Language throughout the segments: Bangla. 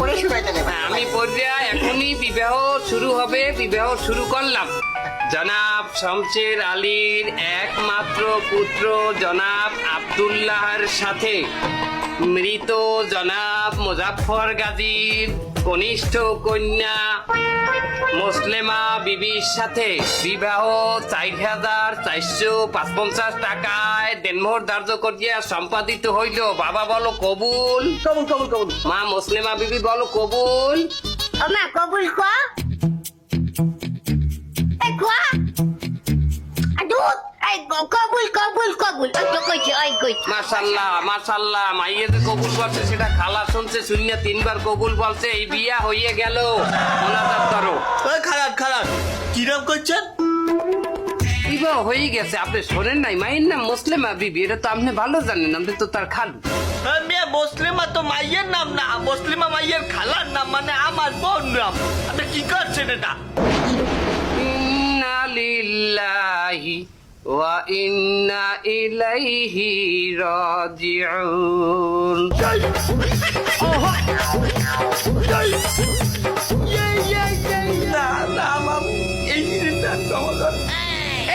পরে শুনাইতে নেবেন আমি পড়িয়া এখনই বিবাহ শুরু হবে বিবাহ শুরু করলাম। জনাব শমশের আলীর একমাত্র পুত্র জনাব আব্দুল্লাহর সাথে। মৃত জনাব মুজাফর গাজীর কনিষ্ঠ কন্যা মুসলেমা বিবির সাথে বিবাহ চার হাজার চারশো পাঁচপঞ্চাশ টাকায় দেনমোহর ধার্য করিয়া সম্পাদিত হইল। বাবা বলো কবুল? কবুল কবুল কবুল। মা মুসলিমা বিবি বলো কবুল? ও মা কবুল ক এই ক আদুত এই ক- কবুল কবুল কবুল। কইছে ওই কইছে। মাইয়ে যে কবুল বলছে সেটা খালা শুনছে শূন্য তিনবার কবুল বলছে এই বিয়া হইয়ে গেল। মোনাজাত করো। ওই খারাপ খারাপ কিরম করছেন বিবাহ হয়ে গেছে আপনি শোনেন নাই মায়ের নাম মুসলিমা বিবি এটা তো আপনি ভালো জানেন আপনি তো তার খালু। মেয়ে মুসলিমা তো মাইয়ের নাম না মুসলিমা মাইয়ের খালার নাম মানে আমার বোন নাম। আপনি কি করছেন এটা? এই জিনিসটা সমাধান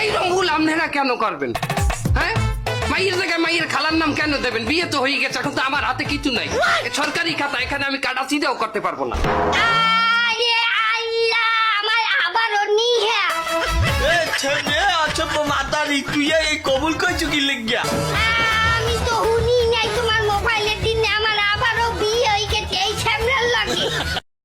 এই রঙুল আপনারা কেন করবেন? হ্যাঁ? মাইয়ের জায়গায় মাইয়ের খালার নাম কেন দেবেন? বিয়ে তো হয়ে গেছে এখন তো আমার হাতে কিছু নাই। সরকারি খাতা এখানে আমি কাটা চিদেও করতে পারব না। আমার আবারও নিহা ছেলে মাতারি তুই এই কবুল করছ কি লেগিয়া? আমি